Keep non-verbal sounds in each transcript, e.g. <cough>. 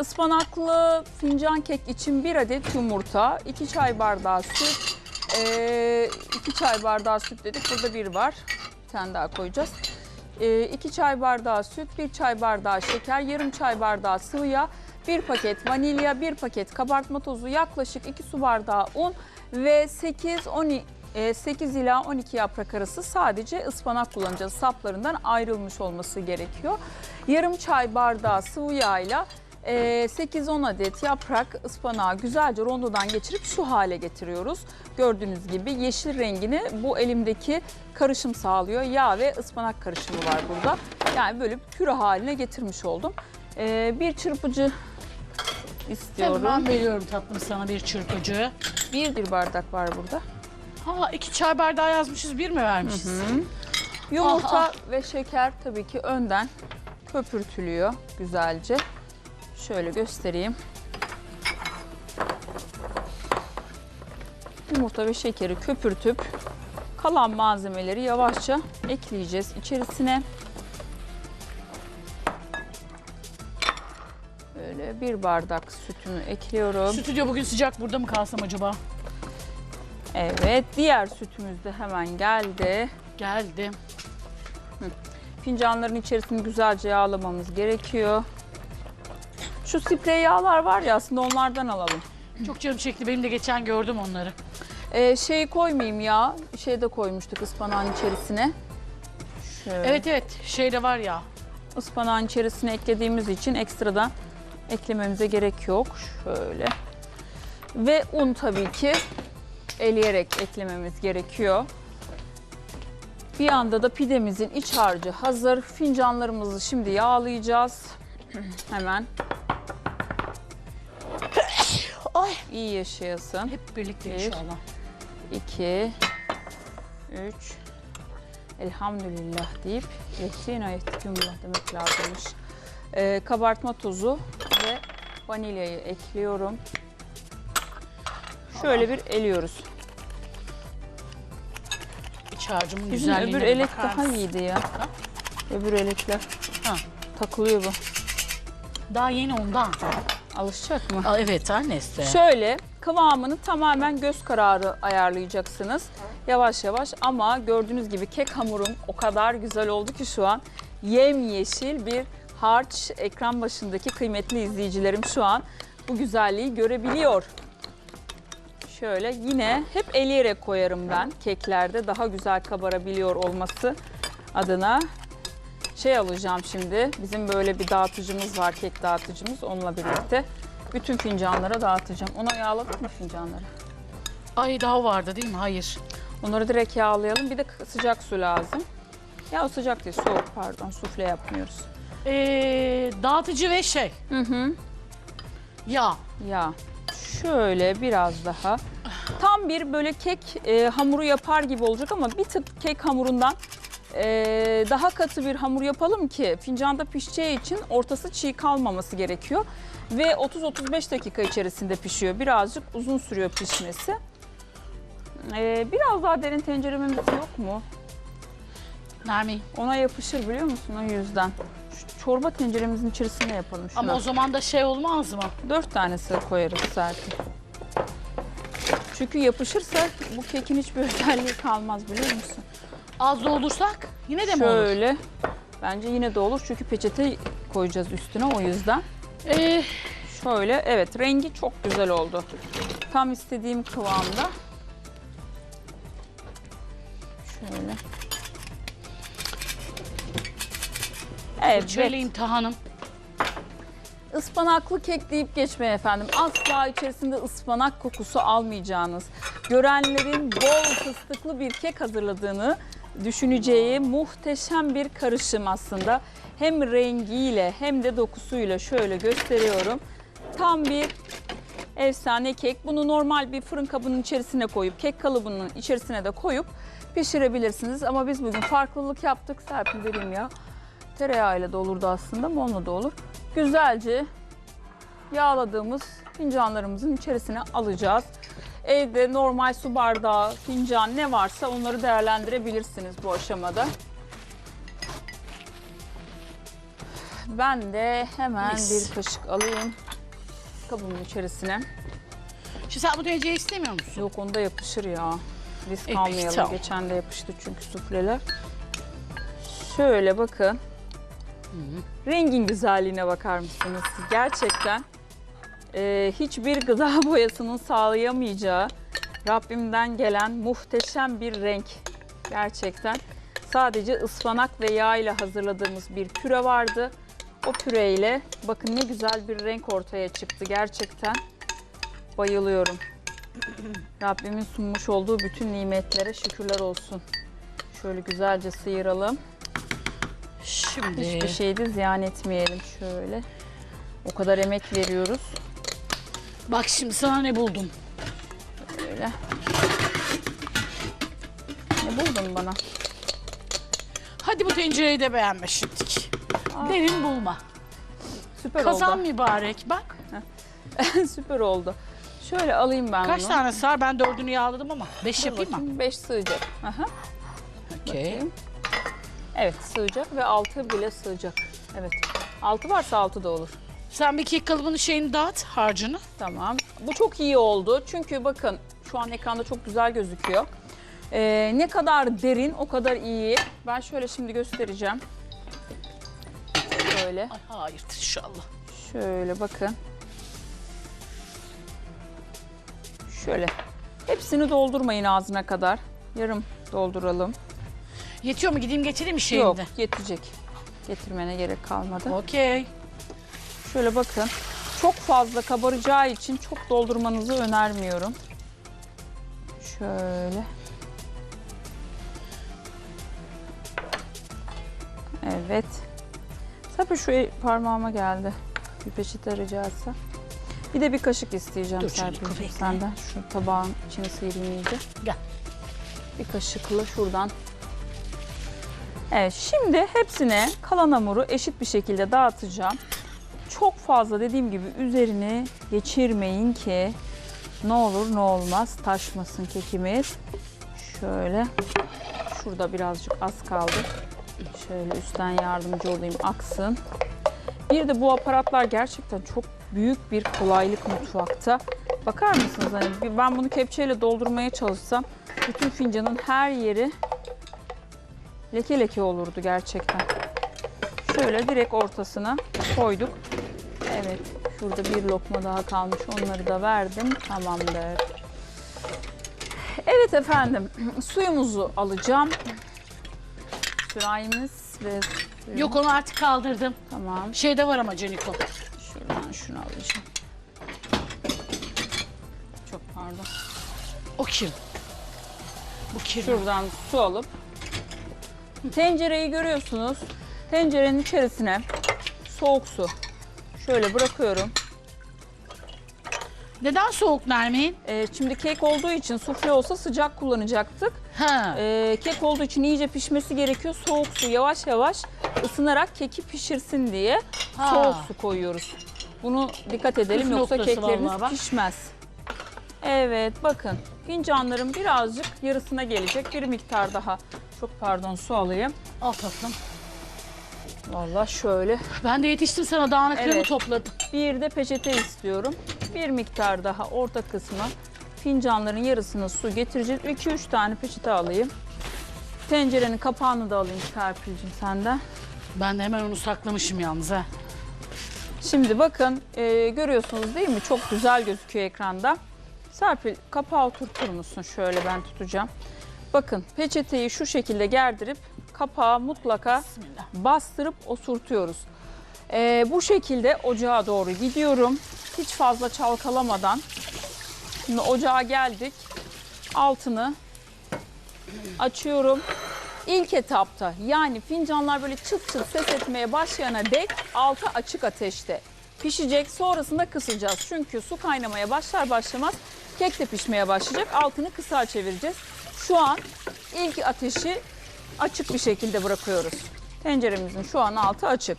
Ispanaklı fincan kek için bir adet yumurta, 2 çay bardağı süt, 2 çay bardağı süt dedik burada bir var. Bir tane daha koyacağız. 2 çay bardağı süt, 1 çay bardağı şeker, yarım çay bardağı sıvı yağ, 1 paket vanilya, 1 paket kabartma tozu, yaklaşık 2 su bardağı un ve 8 12 e, 8 ila 12 yaprak arası sadece ıspanak kullanacağız. Saplarından ayrılmış olması gerekiyor. Yarım çay bardağı sıvı yağıyla e, 8-10 adet yaprak ıspanağı güzelce rondodan geçirip şu hale getiriyoruz. Gördüğünüz gibi yeşil rengini bu elimdeki karışım sağlıyor. Yağ ve ıspanak karışımı var burada. Yani böyle püre haline getirmiş oldum. E, bir çırpıcı istiyorum. Hemen veriyorum tatlım sana bir çırpıcı. Bir, bir bardak var burada. Ha iki çay bardağı yazmışız bir mi vermişiz? Yumurta Aha. ve şeker tabii ki önden köpürtülüyor güzelce. Şöyle göstereyim. Yumurta ve şekeri köpürtüp kalan malzemeleri yavaşça ekleyeceğiz içerisine. Böyle bir bardak sütümü ekliyorum. Stüdyo bugün sıcak burada mı kalsam acaba? Evet, diğer sütümüz de hemen geldi. Geldi. Fincanların içerisini güzelce yağlamamız gerekiyor. Şu sprey yağlar var ya aslında onlardan alalım. Çok canım çekti. Benim de geçen gördüm onları. Ee, şeyi koymayayım ya. Şey de koymuştuk ıspanağın içerisine. Şöyle. Evet evet şeyde var ya. Ispanağın içerisine eklediğimiz için ekstradan eklememize gerek yok. Şöyle. Ve un tabii ki eleyerek eklememiz gerekiyor. Bir anda da pidemizin iç harcı hazır. Fincanlarımızı şimdi yağlayacağız. <clears throat> Hemen. İyi yaşayasın. Hep birlikte Bir. inşallah. 2 3 Elhamdülillah deyip Yehdina yehdikumullah demek lazımmış. Ee, kabartma tozu ve vanilyayı ekliyorum. Şöyle bir eliyoruz. İç harcımın Bizim güzelliğine öbür bir elek bakar daha mısın? iyiydi ya. Öbür elekler Ha. takılıyor bu. Daha yeni ondan. Alışacak mı? Aa, evet annesi. Şöyle kıvamını tamamen göz kararı ayarlayacaksınız. Yavaş yavaş ama gördüğünüz gibi kek hamurum o kadar güzel oldu ki şu an yemyeşil bir harç ekran başındaki kıymetli izleyicilerim şu an bu güzelliği görebiliyor. Şöyle yine hep eleyerek koyarım ben keklerde daha güzel kabarabiliyor olması adına. Şey alacağım şimdi bizim böyle bir dağıtıcımız var kek dağıtıcımız onunla birlikte. Bütün fincanlara dağıtacağım. Ona yağladık mı fincanları? Ay daha vardı değil mi? Hayır. Onları direkt yağlayalım. Bir de sıcak su lazım. Ya o sıcak değil, soğuk pardon. Sufle yapmıyoruz. Ee, dağıtıcı ve şey. Hı hı. Ya. Ya şöyle biraz daha. Tam bir böyle kek e, hamuru yapar gibi olacak ama bir tık kek hamurundan e, daha katı bir hamur yapalım ki fincanda pişeceği için ortası çiğ kalmaması gerekiyor. Ve 30-35 dakika içerisinde pişiyor. Birazcık uzun sürüyor pişmesi. E, biraz daha derin tenceremiz yok mu? Nermin. Ona yapışır biliyor musun o yüzden. Şu çorba tenceremizin içerisine yapalım şunu. Ama o zaman da şey olmaz mı? Dört tanesi koyarız Serpil. Çünkü yapışırsa bu kekin hiçbir <laughs> özelliği kalmaz biliyor musun? Az doldursak yine de mi olur? Şöyle. Bence yine de olur çünkü peçete koyacağız üstüne o yüzden. Ee, Şöyle evet rengi çok güzel oldu. Tam istediğim kıvamda. Şöyle. Evet. şöyle imtihanım. Ispanaklı kek deyip geçmeyin efendim. Asla içerisinde ıspanak kokusu almayacağınız, görenlerin bol fıstıklı bir kek hazırladığını düşüneceği muhteşem bir karışım aslında. Hem rengiyle hem de dokusuyla şöyle gösteriyorum. Tam bir efsane kek. Bunu normal bir fırın kabının içerisine koyup, kek kalıbının içerisine de koyup pişirebilirsiniz. Ama biz bugün farklılık yaptık. Serpil vereyim ya. Tereyağıyla da olurdu aslında ama da olur. Güzelce yağladığımız fincanlarımızın içerisine alacağız. Evde normal su bardağı, fincan ne varsa onları değerlendirebilirsiniz bu aşamada. Ben de hemen Mis. bir kaşık alayım kabımın içerisine. Şimdi sen bu tencereyi istemiyor musun? Yok onda yapışır ya. Risk E, almayalım. tamam. Geçen de yapıştı çünkü sufleler. Şöyle bakın. Rengin güzelliğine bakar mısınız? Gerçekten e, hiçbir gıda <laughs> boyasının sağlayamayacağı Rabbimden gelen muhteşem bir renk. Gerçekten. Sadece ıspanak ve yağ ile hazırladığımız bir püre vardı. O püreyle bakın ne güzel bir renk ortaya çıktı gerçekten. Bayılıyorum. <clears throat> Rabbimin sunmuş olduğu bütün nimetlere şükürler olsun. Şöyle güzelce sıyıralım. Şimdi Hiçbir şeyi de ziyan etmeyelim şöyle. O kadar emek veriyoruz. Bak şimdi sana ne buldum. Böyle. Ne buldun bana? Hadi bu tencereyi de. Aa. Derin bulma. Süper Kazan oldu. mübarek bak. <laughs> Süper oldu. Şöyle alayım ben Kaç bunu. tane sar? Ben dördünü yağladım ama. Beş yapayım mı? Bakayım, Beş sığacak. Aha. Okey. bakayım. Evet sığacak ve altı bile sığacak. Evet. Altı varsa altı da olur. Sen bir kek kalıbının şeyini dağıt harcını. Tamam. Bu çok iyi oldu. Çünkü bakın şu an ekranda çok güzel gözüküyor. Ee, ne kadar derin o kadar iyi. Ben şöyle şimdi göstereceğim. Şöyle. Ay hayır inşallah. Şöyle bakın. Şöyle. Hepsini doldurmayın ağzına kadar. Yarım dolduralım. Yetiyor mu? Gideyim getireyim mi şeyini Yok yetecek. Getirmene gerek kalmadı. Okey. Şöyle bakın. Çok fazla kabaracağı için çok doldurmanızı önermiyorum. Şöyle. Evet. Tabii şu parmağıma geldi. Bir peçete rica etsem. Bir de bir kaşık isteyeceğim Serpil'cim senden. Şu tabağın içine sıyırayım iyice. Gel. Bir kaşıkla şuradan. Evet şimdi hepsine kalan hamuru eşit bir şekilde dağıtacağım. Çok fazla dediğim gibi üzerini geçirmeyin ki ne olur ne olmaz taşmasın kekimiz. Şöyle şurada birazcık az kaldı. Şöyle üstten yardımcı olayım aksın. Bir de bu aparatlar gerçekten çok büyük bir kolaylık mutfakta. Bakar mısınız hani ben bunu kepçeyle doldurmaya çalışsam bütün fincanın her yeri leke leke olurdu gerçekten. Şöyle direkt ortasına koyduk. Evet, şurada bir lokma daha kalmış. Onları da verdim. Tamamdır. Evet efendim, suyumuzu alacağım. Sürahimiz ve suyumuz. Yok onu artık kaldırdım. Tamam. Şeyde var ama Caniko. Şuradan şunu alacağım. Çok pardon. O kim? Bu kim? Şuradan su alıp tencereyi görüyorsunuz. Tencerenin içerisine soğuk su şöyle bırakıyorum. Neden soğuk Nermin? Ee, şimdi kek olduğu için sufle olsa sıcak kullanacaktık. Ha. Ee, kek olduğu için iyice pişmesi gerekiyor. Soğuk su yavaş yavaş ısınarak keki pişirsin diye Ha. soğuk su koyuyoruz. Bunu dikkat edelim Püf yoksa kekleriniz pişmez. Evet bakın fincanlarım birazcık yarısına gelecek. Bir miktar daha çok pardon su alayım. Al tatlım. Vallahi şöyle. Ben de yetiştim sana dağınıklığımı Evet. topladım. Bir de peçete istiyorum. Bir miktar daha orta kısmı fincanların yarısına su getireceğiz. 2-3 tane peçete alayım. Tencerenin kapağını da alayım Serpil'cim senden. Ben de hemen onu saklamışım yalnız ha. Şimdi bakın e, görüyorsunuz değil mi? Çok güzel gözüküyor ekranda. Serpil kapağı oturtur musun? Şöyle ben tutacağım. Bakın peçeteyi şu şekilde gerdirip kapağı mutlaka bastırıp oturtuyoruz. E, bu şekilde ocağa doğru gidiyorum. Hiç fazla çalkalamadan. Şimdi ocağa geldik. Altını açıyorum. İlk etapta yani fincanlar böyle çıt çıt ses etmeye başlayana dek altı açık ateşte pişecek. Sonrasında kısacağız. Çünkü su kaynamaya başlar başlamaz kek de pişmeye başlayacak. Altını kısa çevireceğiz. Şu an ilk ateşi açık bir şekilde bırakıyoruz. Tenceremizin şu an altı açık.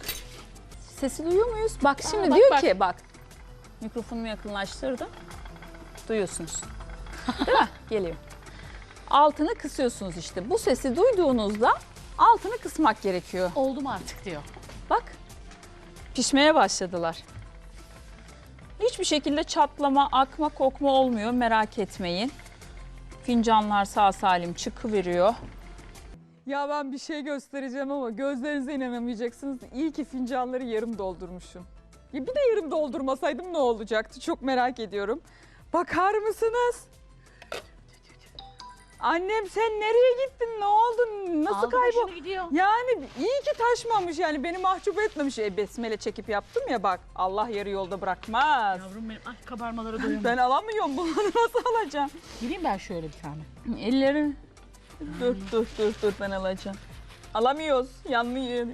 Sesi duyuyor muyuz? Bak şimdi bak, diyor bak. ki bak mikrofonumu yakınlaştırdım. Duyuyorsunuz. <laughs> Değil mi? Geliyor. Altını kısıyorsunuz işte. Bu sesi duyduğunuzda altını kısmak gerekiyor. Oldu mu artık diyor. Bak. pişmeye başladılar. Hiçbir şekilde çatlama, akma, kokma olmuyor merak etmeyin. Fincanlar sağ salim çıkıveriyor. Ya ben bir şey göstereceğim ama gözlerinize inanamayacaksınız. İyi ki fincanları yarım doldurmuşum. Ya bir de yarım doldurmasaydım ne olacaktı çok merak ediyorum. Bakar mısınız? Annem sen nereye gittin? Ne oldu? Nasıl Aldı kaybol? başını gidiyor. Yani iyi ki taşmamış yani beni mahcup etmemiş. E, besmele çekip yaptım ya bak Allah yarı yolda bırakmaz. Yavrum benim ay kabarmalara <laughs> doyamam. Ben alamıyorum bunları nasıl alacağım? Gireyim ben şöyle bir tane. Ellerim. Dur dur dur dur ben alacağım. Alamıyoruz yanlıyor.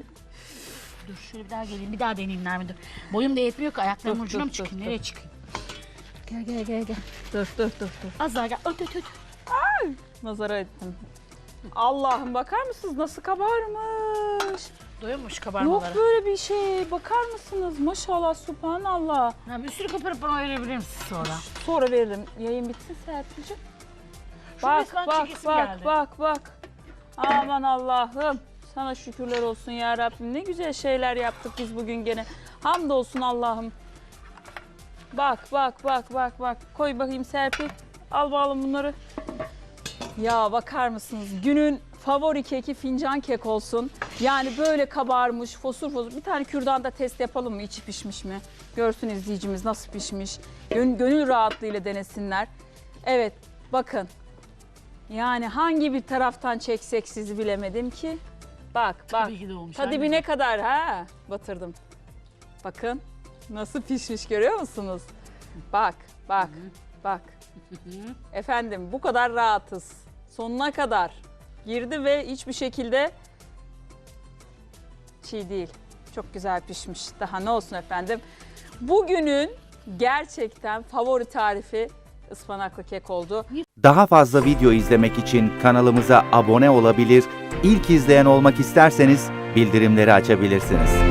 Dur şöyle bir daha geleyim. Bir daha deneyeyim Nermin dur. Boyum da yetmiyor ki ayaklarımın Dur, ucuna dur, mı dur, çıkayım? dur. Nereye çıkayım? Gel gel gel gel. Dur dur dur dur. Az daha gel. Öt öt öt. Nazara ettim. Allah'ım bakar mısınız nasıl kabarmış? Doyamamış Yok kabarmalara. böyle bir şey. Bakar mısınız? Maşallah subhanallah. Ya bir sürü koparıp bana verebilir misin sonra? Sonra veririm. Yayın bitsin Serpil'ciğim. Bak resmen bak bak geldi. bak bak. Aman Allah'ım. Sana şükürler olsun ya Rabbim. Ne güzel şeyler yaptık biz bugün gene. Hamdolsun Allah'ım. Bak bak bak bak bak. Koy bakayım Serpil. Al bakalım bunları. Ya bakar mısınız? Günün favori keki fincan kek olsun. Yani böyle kabarmış, fosur fosur. Bir tane kürdanda test yapalım mı? İçi pişmiş mi? Görsün izleyicimiz nasıl pişmiş. Gön- gönül rahatlığıyla denesinler. Evet, bakın. Yani hangi bir taraftan çeksek sizi bilemedim ki. Bak, bak. Tabii ki de olmuş. Ta Aynen. dibine kadar ha batırdım. Bakın nasıl pişmiş görüyor musunuz? Bak, bak, bak. <laughs> Efendim bu kadar rahatız. Sonuna kadar girdi ve hiçbir şekilde çiğ değil. Çok güzel pişmiş. Daha ne olsun efendim. Bugünün gerçekten favori tarifi ıspanaklı kek oldu. Daha fazla video izlemek için kanalımıza abone olabilir, ilk izleyen olmak isterseniz bildirimleri açabilirsiniz.